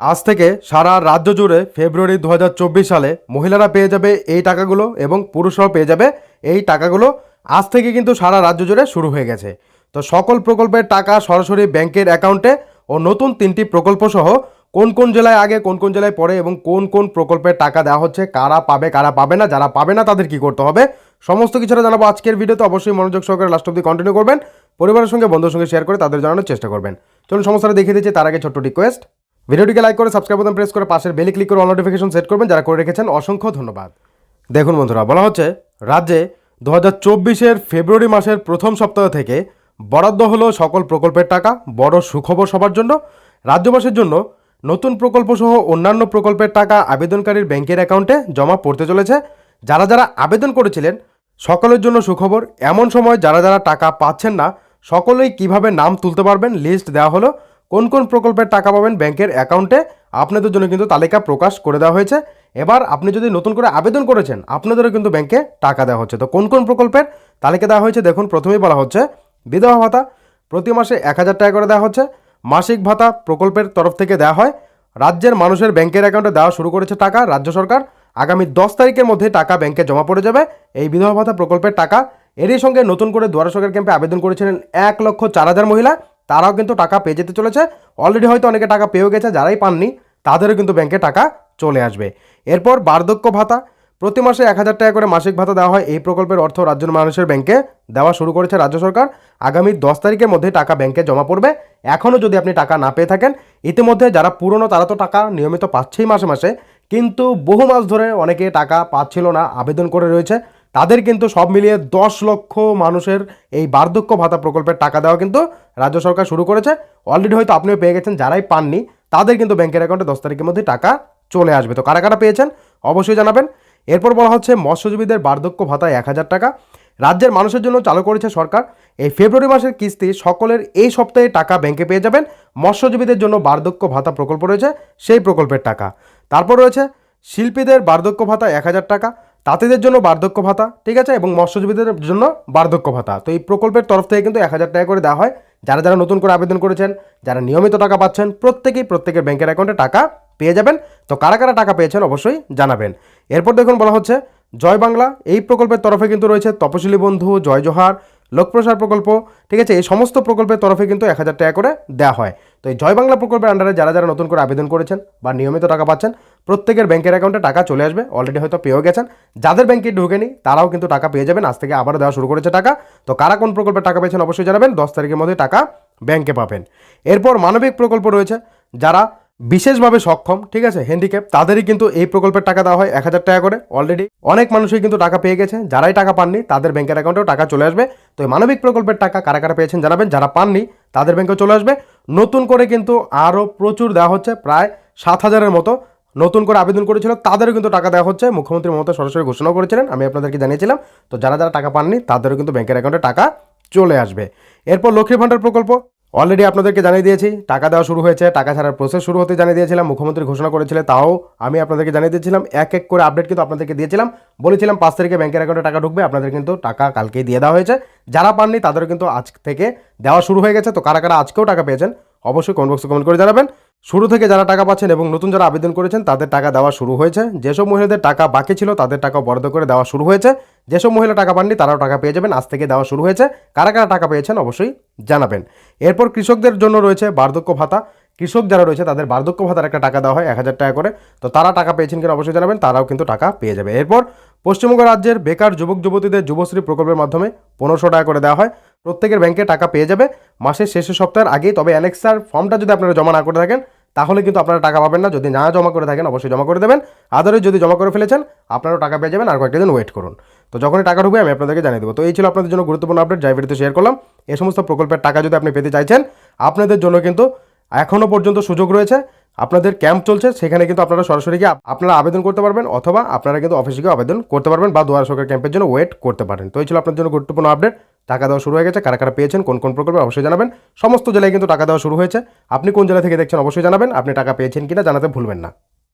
আজ থেকে সারা রাজ্য জুড়ে ফেব্রুয়ারি দু হাজার চব্বিশ সালে মহিলারা পেয়ে যাবে এই টাকাগুলো এবং পুরুষরাও পেয়ে যাবে এই টাকাগুলো। আজ থেকে কিন্তু সারা রাজ্য জুড়ে শুরু হয়ে গেছে। তো সকল প্রকল্পের টাকা সরাসরি ব্যাংকের অ্যাকাউন্টে ও নতুন তিনটি প্রকল্প সহ কোন কোন জেলায় আগে, কোন কোন জেলায় পড়ে এবং কোন কোন প্রকল্পের টাকা দেওয়া হচ্ছে, কারা পাবে কারা পাবে না, যারা পাবে না তাদের কি করতে হবে, সমস্ত কিছুটা জানাব আজকের ভিডিওতে। অবশ্যই মনোযোগ সহকারে লাস্ট অব্দি কন্টিনিউ করবেন, পরিবারের সঙ্গে, বন্ধুর সঙ্গে শেয়ার করে তাদের জানানোর চেষ্টা করবেন। চলুন সমস্যাটা দেখিয়ে দিচ্ছি, তার আগে ছোট্ট রিকোয়েস্ট ভিডিওটিকে লাইক করে সাবস্ক্রাইব বাটন প্রেস করে, পাশের বেলে ক্লিক করে অল নোটিফিকেশন সেট করবেন। যারা করে রেখেছেন, অসংখ্য ধন্যবাদ। দেখুন বন্ধুরা, বলা হচ্ছে, রাজ্যে দু হাজার চব্বিশের ফেব্রুয়ারি মাসের প্রথম সপ্তাহ থেকে বরাদ্দ হলো সকল প্রকল্পের টাকা, বড় সুখবর সবার জন্য। রাজ্যবাসীর জন্য নতুন প্রকল্প সহ অন্যান্য প্রকল্পের টাকা আবেদনকারীর ব্যাংকের অ্যাকাউন্টে জমা পড়তে চলেছে। যারা যারা আবেদন করেছিলেন, সকলের জন্য সুখবর, এমন সময় যারা যারা টাকা পাচ্ছেন না, সকলেই কীভাবে নাম তুলতে পারবেন লিস্ট দেওয়া হলো। কোন কোন প্রকল্পের টাকা পাবেন ব্যাংকের অ্যাকাউন্টে, আপনাদের জন্য কিন্তু তালিকা প্রকাশ করে দেওয়া হয়েছে। এবার আপনি যদি নতুন করে আবেদন করেছেন, আপনাদেরও কিন্তু ব্যাংকে টাকা দেওয়া হচ্ছে। তো কোন কোন প্রকল্পের তালিকা দেওয়া হয়েছে দেখুন, প্রথমেই বলা হচ্ছে বিধবা ভাতা, প্রতি মাসে এক হাজার টাকা করে দেওয়া হচ্ছে। মাসিক ভাতা প্রকল্পের তরফ থেকে দেওয়া হয়। রাজ্যের মানুষের ব্যাংকের অ্যাকাউন্টে দেওয়া শুরু করেছে টাকা, রাজ্য সরকার আগামী দশ তারিখের মধ্যে টাকা ব্যাংকে জমা পড়ে যাবে। এই বিধবা ভাতা প্রকল্পের টাকা, এরই সঙ্গে নতুন করে দুয়ারা সরকার ক্যাম্পে আবেদন করেছিলেন এক লক্ষ চার হাজার মহিলা। তারাও কিন্তু টাকা পেয়ে যেতে চলেছে। অলরেডি হয়তো অনেকে টাকা পেয়েও গেছে, যারাই পাননি, তাদেরও কিন্তু ব্যাংকে টাকা চলে আসবে। এরপর বার্ধক্য ভাতা। প্রতি মাসে এক হাজার টাকা করে মাসিক ভাতা দেওয়া হয়। এই প্রকল্পের অর্থ রাজ্যের মানুষের ব্যাংকে দেওয়া শুরু করেছে রাজ্য সরকার। আগামী দশ তারিখের মধ্যে টাকা ব্যাংকে জমা পড়বে। এখনও যদি আপনি টাকা না পেয়ে থাকেন, ইতিমধ্যে যারা পুরনো তারা তো টাকা নিয়মিত পাচ্ছেই মাসে মাসে। কিন্তু বহু মাস ধরে অনেকে টাকা পাচ্ছিল না, আবেদন করে রয়েছে। তাদের কিন্তু সব মিলিয়ে দশ লক্ষ মানুষের এই বার্ধক্য ভাতা প্রকল্পের টাকা দেওয়া কিন্তু রাজ্য সরকার শুরু করেছে। অলরেডি হয়তো আপনিও পেয়ে গেছেন, যারাই পাননি, তাদের কিন্তু ব্যাংকের অ্যাকাউন্টে দশ তারিখের মধ্যে টাকা চলে আসবে। তো কারা কারা পেয়েছেন? অবশ্যই জানাবেন। এরপর বলা হচ্ছে মৎস্যজীবীদের বার্ধক্য ভাতা এক হাজার টাকা। রাজ্যের মানুষের জন্য চালু করেছে সরকার। এই ফেব্রুয়ারি মাসের কিস্তি সকলের এই সপ্তাহে টাকা ব্যাংকে পেয়ে যাবেন। মৎস্যজীবীদের জন্য বার্ধক্য ভাতা প্রকল্প রয়েছে, সেই প্রকল্পের টাকা। তারপর রয়েছে শিল্পীদের বার্ধক্য ভাতা এক হাজার টাকা। তাঁতিদের জন্য বার্ধক্য ভাতা, ঠিক আছে? এবং মৎস্যজীবীদের জন্য বার্ধক্য ভাতা। তো এই প্রকল্পের তরফ থেকে কিন্তু এক হাজার টাকা করে দেওয়া হয়। যারা যারা নতুন করে আবেদন করেছেন, যারা নিয়মিত টাকা পাচ্ছেন, প্রত্যেকেই প্রত্যেকের ব্যাংকের অ্যাকাউন্টে টাকা পেয়ে যাবেন। তো কারা কারা টাকা পেয়েছেন অবশ্যই জানাবেন। এরপর দেখুন বলা হচ্ছে, জয় বাংলা, এই প্রকল্পের তরফে কিন্তু রয়েছে তপশিলি বন্ধু, জয় জোহার, লোকপ্রসার প্রকল্প, ঠিক আছে? এই সমস্ত প্রকল্পের তরফে কিন্তু এক হাজার টাকা করে দেওয়া হয়। তো এই জয় বাংলা প্রকল্পের আন্ডারে যারা যারা নতুন করে আবেদন করেছেন বা নিয়মিত টাকা পাচ্ছেন প্রত্যেকের ব্যাংকের অ্যাকাউন্টে টাকা চলে আসবে অলরেডি হয়তো পেয়েও গেছেন। যাদের ব্যাংকে ঢুকেনি, তারাও কিন্তু টাকা পেয়ে যাবেন। আজ থেকে আবারও দেওয়া শুরু করেছে টাকা। তো কারা কোন প্রকল্পের টাকা পেয়েছেন অবশ্যই জানাবেন। দশ তারিখের মধ্যে টাকা ব্যাংকে পাবেন। এরপর মানবিক প্রকল্প রয়েছে, যারা বিশেষভাবে সক্ষম, ঠিক আছে হ্যান্ডিক্যাপ তাদেরই কিন্তু এই প্রকল্পের টাকা দেওয়া হয় এক হাজার টাকা করে অলরেডি অনেক মানুষই কিন্তু টাকা পেয়ে গেছে, যারাই টাকা পাননি, তাদের ব্যাংকের অ্যাকাউন্টেও টাকা চলে আসবে। তো এই মানবিক প্রকল্পের টাকা কারা কারা পেয়েছেন জানাবেন। যারা পাননি, তাদের ব্যাংকেও চলে আসবে। নতুন করে কিন্তু আরও প্রচুর দেওয়া হচ্ছে, প্রায় সাত হাজারের মতো। নতুন করে আবেদন করেছিল, তাদেরও কিন্তু টাকা দেওয়া হচ্ছে। মুখ্যমন্ত্রী মমতা সরাসরি ঘোষণা করেছিলেন, আমি আপনাদেরকে জানিয়েছিলাম। তো যারা যারা টাকা পাননি, তাদেরও কিন্তু ব্যাংকের অ্যাকাউন্টে টাকা চলে আসবে। এরপর লক্ষ্মী ভাণ্ডার প্রকল্প অলরেডি আপনাদেরকে জানিয়ে দিয়েছি, টাকা দেওয়া শুরু হয়েছে, টাকা ছাড়ার প্রসেস শুরু হতে জানিয়ে দিয়েছিলাম, মুখ্যমন্ত্রী ঘোষণা করেছিলেন তাও আমি আপনাদেরকে জানিয়ে দিয়েছিলাম, এক এক করে আপডেট কিন্তু আপনাদেরকে দিয়েছিলাম। বলেছিলাম, পাঁচ তারিখে ব্যাংকের অ্যাকাউন্টে টাকা ঢুকবে, আপনাদের কিন্তু টাকা কালকেই দিয়ে দেওয়া হয়েছে। যারা পাননি, তাদেরও কিন্তু আজ থেকে দেওয়া শুরু হয়ে গেছে। তো কারা কারা আজকেও টাকা পেয়েছেন, অবশ্যই কমেন্ট বক্সে কমেন্ট করে জানাবেন। শুরু থেকে যারা টাকা পাচ্ছেন এবং নতুন যারা আবেদন করেছেন, তাদের টাকা দেওয়া শুরু হয়েছে। যেসব মহিলাদের টাকা বাকি ছিল, তাদের টাকা বরাদ্দ করে দেওয়া শুরু হয়েছে। যেসব মহিলা টাকা পাননি, তারাও টাকা পেয়ে যাবেন। আজ থেকে দেওয়া শুরু হয়েছে। কারা কারা টাকা পেয়েছেন, অবশ্যই জানাবেন। এরপর কৃষকদের জন্য রয়েছে বার্ধক্য ভাতা। কৃষক যারা রয়েছে, তাদের বার্ধক্য ভাতার একটা টাকা দেওয়া হয়, এক হাজার টাকা করে। তো তারা টাকা পেয়েছেন কিনা অবশ্যই জানাবেন, তারাও কিন্তু টাকা পেয়ে যাবে। এরপর পশ্চিমবঙ্গ রাজ্যের বেকার যুবক যুবতীদের যুবশ্রী প্রকল্পের মাধ্যমে পনেরোশো টাকা করে দেওয়া হয়। প্রত্যেকের ব্যাংকে টাকা পেয়ে যাবে। মাসের শেষের সপ্তাহের আগেই, তবে অ্যানেক্সার ফর্মটা যদি আপনারা জমা না করে থাকেন, তাহলে কিন্তু আপনারা টাকা পাবেন না। যদি না জমা করে থাকেন, অবশ্যই জমা করে দেবেন। আদারে যদি জমা করে ফেলেছেন, আপনারাও টাকা পেয়ে যাবেন। আর কয়েকটা দিন ওয়েট করুন। তো যখনই টাকা ঢুকবে, আমি আপনাদেরকে জানিয়ে দেবো। তো এই ছিল আপনাদের জন্য গুরুত্বপূর্ণ আপডেট যাই ভিডিওতে শেয়ার করলাম। এই সমস্ত প্রকল্পের টাকা যদি আপনি পেতে চাইছেন, আপনাদের জন্য কিন্তু এখনও পর্যন্ত সুযোগ রয়েছে। আপনাদের ক্যাম্প চলছে, সেখানে কিন্তু আপনারা সরাসরি গিয়ে আপনারা আবেদন করতে পারবেন, অথবা আপনারা কিন্তু অফিসে গিয়ে আবেদন করতে পারবেন বা দুয়ার সরকার ক্যাম্পের জন্য ওয়েট করতে পারেন। তো এই ছিল আপনার জন্য গুরুত্বপূর্ণ আপডেট টাকা দেওয়া শুরু হয়ে গেছে, কারা কারা পেয়েছেন, কোন কোন প্রকল্পে, অবশ্যই জানাবেন। সমস্ত জেলায় কিন্তু টাকা দেওয়া শুরু হয়েছে। আপনি কোন জেলা থেকে দেখছেন, অবশ্যই জানাবেন। আপনি টাকা পেয়েছেন কিনা জানাতে ভুলবেন না।